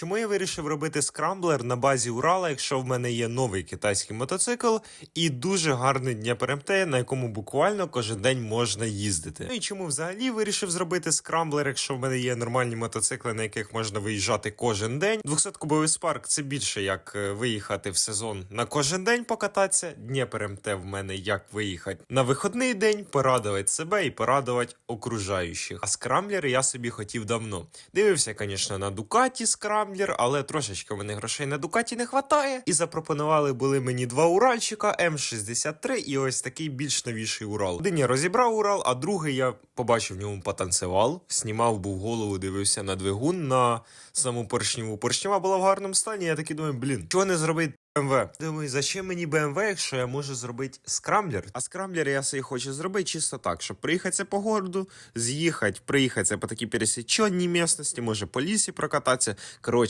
Чому я вирішив робити скрамблер на базі Урала, якщо в мене є новий китайський мотоцикл і дуже гарний Дніпр МТ, на якому буквально кожен день можна їздити. Ну і чому взагалі вирішив зробити скрамблер, якщо в мене є нормальні мотоцикли, на яких можна виїжджати кожен день. 200-кубовий спарк це більше як е, виїхати в сезон на кожен день покататися. Дніпр МТ в мене як виїхати на виходний день, порадувати себе і порадувати окружаючих. А скрамблер я собі хотів давно. Дивився, звісно, на Дукаті скрамблер, але трошечки мене грошей на Дукаті не вистачає. І запропонували були мені два Уральчика М63 і ось такий більш новіший Урал. Один я розібрав Урал, а другий я побачив в ньому потанцював, знімав був голову, дивився на двигун на саму поршніву. Поршнева була в гарному стані. Я такий думаю, блін, чого не зробити BMW. Думаю, зачем мені БМВ, якщо я можу зробити скрамблер? А скрамблер я собі хочу зробити чисто так, щоб приїхатися по городу, з'їхати, приїхатися по такій пересіченій місцевості, може по лісі прокататися. Коротше,